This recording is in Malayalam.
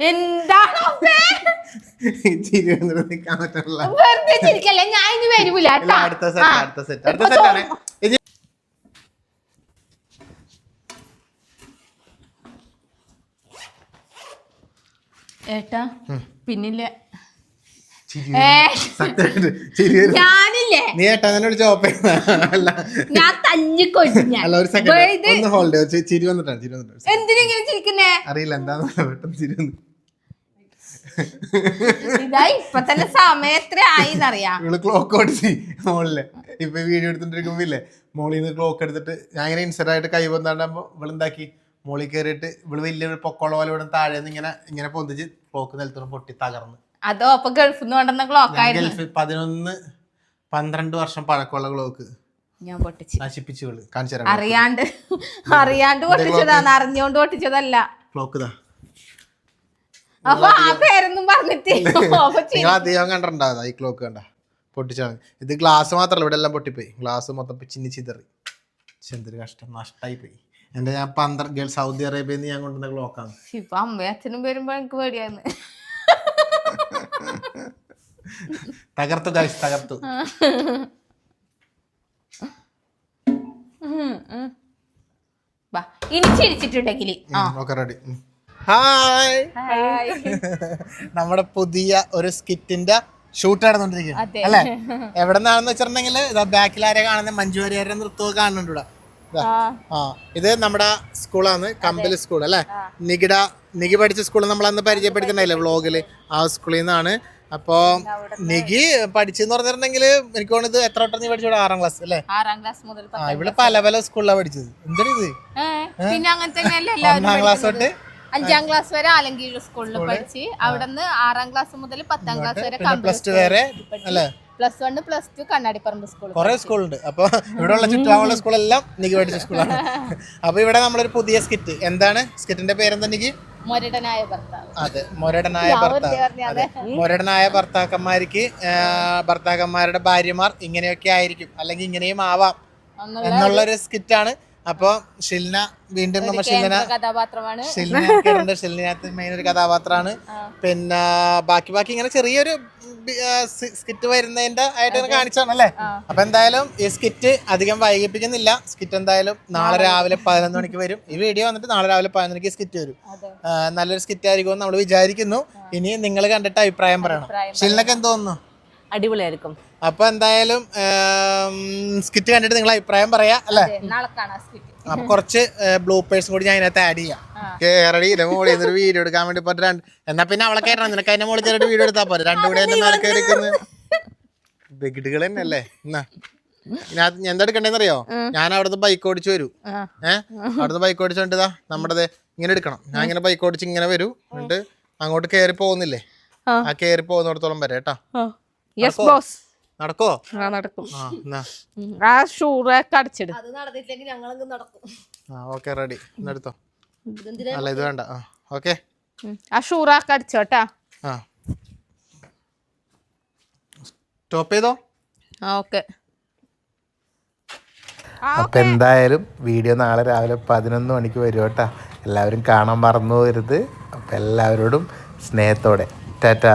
എന്താണ് നിൽക്കാൻ വെറുതെ ചിരിക്കല്ലേ? ഞാൻ ഇനി വരൂല. അടുത്ത സെറ്റ് ആ. അടുത്ത സെറ്റ് അടുത്ത സെറ്റാണ് ഏട്ടാ പിന്നില്ല ചിരി ഏ സത്യമായിട്ട് ചിരി വരുന്നു. ഞാനില്ലേ? നീ ഏട്ടാ തന്നെ വിളിച്ച ഓപ്പ അല്ല. ഞാൻ തല്ലിക്കൊല്ലു ഞാൻ. അല്ല ഒരു വെറുതെ- സെക്കൻഡ് ഒന്ന് ഹോൾഡ് ചിരി വന്നിട്ടാണ് ചിരി വന്നിട്ടാണ് എന്തിനെങ്ങനെ ചിരിക്കുന്നേ? അറിയില്ല എന്താന്ന് പെട്ടെന്ന് ചിരി വന്നു. ഇതാ ഇപ്പൊ തന്നെ സമയം എത്ര ആയിന്നറിയാം. ഇവൾ ക്ലോക്ക് ഓടിച്ച് മോളിൽ. ഇപ്പൊ വീഡിയോ എടുത്തിട്ടിരിക്കുമ്പോ ഇല്ലേ മോളിൽ നിന്ന് ക്ലോക്ക് എടുത്തിട്ട് ഞാൻ ഇങ്ങനെ ഇൻസെറ്റ് ആയിട്ട് കൈ വന്നാണ്ടാകുമ്പോ ഇവൾ എന്താക്കി? മോളിൽ കയറിയിട്ട് ഇവൾ വലിയ പൊക്കോള പോലെ ഇവിടെ താഴെ നിന്ന് ഇങ്ങനെ ഇങ്ങനെ പൊന്തിച്ച് ക്ലോക്ക് നിലത്തോളം പൊട്ടി തകർന്ന്. അതോ അപ്പൊ ഗൾഫിൽ നിന്ന് കൊണ്ടുവന്ന ക്ലോക്ക് ഞാൻ ആയിരുന്നു? ഗൾഫിൽ പതിനൊന്ന് പന്ത്രണ്ട് വർഷം പഴക്കമുള്ള ക്ലോക്ക് ഞാൻ പൊട്ടിച്ചു. നശിപ്പിച്ചു ഇവൾ കാണിച്ചു തരാം. അറിയാണ്ട് അറിയാണ്ട് പൊട്ടിച്ചതാണ് അറിഞ്ഞോണ്ട് പൊട്ടിച്ചതല്ല. ക്ലോക്ക് ഇതാ. അപ്പൊ ആ പേരൊന്നും പറഞ്ഞിട്ട് അപ്പൊ നിങ്ങൾ അധികം ഈ ക്ലോക്ക് കണ്ട. പൊട്ടിച്ചാണ് ഇത് ഗ്ലാസ് മാത്രമല്ല ഇവിടെ എല്ലാം പൊട്ടിപ്പോയി. ഗ്ലാസ് മൊത്തം ചിന്നി ചിതറി. പക്ഷെ എന്തൊരു കഷ്ടം. നഷ്ടമായി പോയി എന്റെ ഞാൻ പന്ത്രണ്ട് സൗദി അറേബ്യയിൽ നിന്ന് ഞാൻ കൊണ്ടുവന്ന ക്ലോക്കാണ് ഇപ്പൊ അമ്മയും അച്ഛനും വരുമ്പോ എനിക്ക് പേടിയാന്ന് തകർത്തു ഗൈസ് തകർത്തു. ഇനി ചിരിച്ചിട്ടുണ്ടെങ്കിൽ റെഡി. ഹായ്. നമ്മുടെ പുതിയ ഒരു സ്കിറ്റിന്റെ ഷൂട്ട് നടന്നുകൊണ്ടിരിക്കുകയാണ് അല്ലെ? എവിടെ നിന്നാണെന്ന് വെച്ചിട്ടുണ്ടെങ്കിൽ ഇതാ ബാക്കിൽ ആരെ കാണുന്ന? മഞ്ജു വാര്യരുടെ നൃത്തമൊക്കെ കാണുന്നുണ്ട് ഇവിടെ. ആ, ഇത് നമ്മുടെ സ്കൂളാണ് കമ്പൽ സ്കൂൾ അല്ലേ? നികിട നികി പഠിച്ച സ്കൂൾ നമ്മൾ അന്ന് പരിചയപ്പെടുത്തിണ്ടായില്ലേ വ്ളോഗിൽ? ആ സ്കൂളിൽ നിന്നാണ്. അപ്പോ നികി പഠിച്ചെന്ന് പറഞ്ഞിട്ടുണ്ടെങ്കിൽ എനിക്ക് തോന്നുന്നത് എത്ര വട്ടം നീ പഠിച്ചു ആറാം ക്ലാസ് അല്ലേ? ആറാം ക്ലാസ് മുതൽ ആ ഇവിടെ പല പല സ്കൂളിലാണ് പഠിച്ചത്. എന്താണ് ഇത്? പിന്നെ അങ്ങനെ തന്നെയല്ലേ ഒന്നാം ക്ലാസ് തൊട്ട്? അഞ്ചാം ക്ലാസ് വരെ ആലങ്കീഴ് സ്കൂളിൽ പഠിച്ച്. അവിടെ നിന്ന് ആറാം ക്ലാസ് മുതൽ പത്താം ക്ലാസ് വരെ പ്ലസ് ടു വരെ അല്ലേ? Plus one plus two Kannadiparamba school കുറെ സ്കൂളുണ്ട്. അപ്പൊ ഇവിടെ ഉള്ള ചുറ്റുപാടുള്ള സ്കൂളെല്ലാം നിക്ക് പഠിച്ച സ്കൂളാണ്. അപ്പൊ ഇവിടെ നമ്മളൊരു പുതിയ സ്കിറ്റ്. എന്താണ്? സ്കിറ്റിന്റെ പേരെന്താ നിക്ക്? മൊരടനായ ഭർത്താവ്. അതെ മൊരടനായ ഭർത്താവ്. മൊരടനായ ഭർത്താക്കന്മാർക്ക് ഭർത്താക്കന്മാരുടെ ഭാര്യമാർ ഇങ്ങനെയൊക്കെ ആയിരിക്കും. അല്ലെങ്കിൽ ഇങ്ങനെയും ആവാം. എന്നുള്ള എന്നുള്ളൊരു സ്കിറ്റാണ് അപ്പൊ ഷിൽന വീണ്ടും നമ്മൾ ഷിൽന കഥാപാത്രമാണ്. ഷിൽന ഷിൽനകത്ത് മെയിൻ ഒരു കഥാപാത്രമാണ്. പിന്നെ ബാക്കി ബാക്കി ഇങ്ങനെ ചെറിയൊരു സ്കിറ്റ് വരുന്നതിന്റെ ആയിട്ട് ഇങ്ങനെ കാണിച്ചാണ് അല്ലേ അപ്പൊ എന്തായാലും ഈ സ്കിറ്റ് അധികം വൈകിപ്പിക്കുന്നില്ല. സ്കിറ്റ് എന്തായാലും നാളെ രാവിലെ പതിനൊന്ന് മണിക്ക് വരും. ഈ വീഡിയോ വന്നിട്ട് നാളെ രാവിലെ പതിനൊന്ന് മണിക്ക് സ്കിറ്റ് വരും. നല്ലൊരു സ്കിറ്റ് ആയിരിക്കും നമ്മൾ വിചാരിക്കുന്നു. ഇനി നിങ്ങൾ കണ്ടിട്ട് അഭിപ്രായം പറയണം. ഷിൽനക്ക് എന്ത് തോന്നുന്നു? അടിപൊളിയായിരിക്കും. അപ്പൊ എന്തായാലും സ്കിറ്റ് കണ്ടിട്ട് നിങ്ങൾ അഭിപ്രായം പറയാ അല്ലേ? അപ്പൊ കുറച്ച് ബ്ലൂ ബ്ലൂപ്പേഴ്സും കൂടി ഞാൻ അതിനകത്ത് ആഡ് ചെയ്യാം. കേരളീ മോളിൽ നിന്നൊരു വീഡിയോ എടുക്കാൻ വേണ്ടി ഇപ്പൊ രണ്ട് എന്നാ പിന്നെ അവളെ കയറണം നിനക്ക് അതിന്റെ മോളിൽ ചെറിയ വീഡിയോ എടുത്താൽ പോരെ. രണ്ടും കൂടെ എന്റെ മേലെ കയറിക്കുന്നു ബെഗിഡുകൾ തന്നെ അല്ലേ എന്നാ ഞാൻ എന്താ എടുക്കണ്ടേന്നറിയോ? ഞാൻ അവിടുന്ന് ബൈക്ക് ഓടിച്ചു വരൂ. ഏഹ് അവിടുന്ന് ബൈക്ക് ഓടിച്ചു ഇതാ നമ്മുടെ ഇങ്ങനെ എടുക്കണം. ഞാൻ ഇങ്ങനെ ബൈക്ക് ഓടിച്ച് ഇങ്ങനെ വരൂ. എന്നിട്ട് അങ്ങോട്ട് കയറി പോകുന്നില്ലേ? ആ. കയറി പോകുന്നിടത്തോളം വരെ കേട്ടാ. യെസ് ബോസ് നടക്കോ ആ നടക്കും. ആ ഷൂറൊക്കെ അടിച്ചിട്. അത് നടന്നിട്ടില്ലെങ്കിൽ ഞങ്ങളങ്ങ് നടക്കും. ആ ഓക്കെ റെഡി എന്നെടുത്തോ അല്ല ഇത് വേണ്ട. ആ ഓക്കെ. ആ ഷൂറൊക്കെ അടിച്ചോട്ടാ ആ. സ്റ്റോപ്പ് ചെയ്തോ? ആ ഓക്കെ അപ്പം എന്തായാലും വീഡിയോ നാളെ രാവിലെ പതിനൊന്ന് മണിക്ക് വരും കേട്ടോ. എല്ലാവരും കാണാൻ മറന്നു പോകരുത്. അപ്പം എല്ലാവരോടും സ്നേഹത്തോടെ. ടാറ്റാ.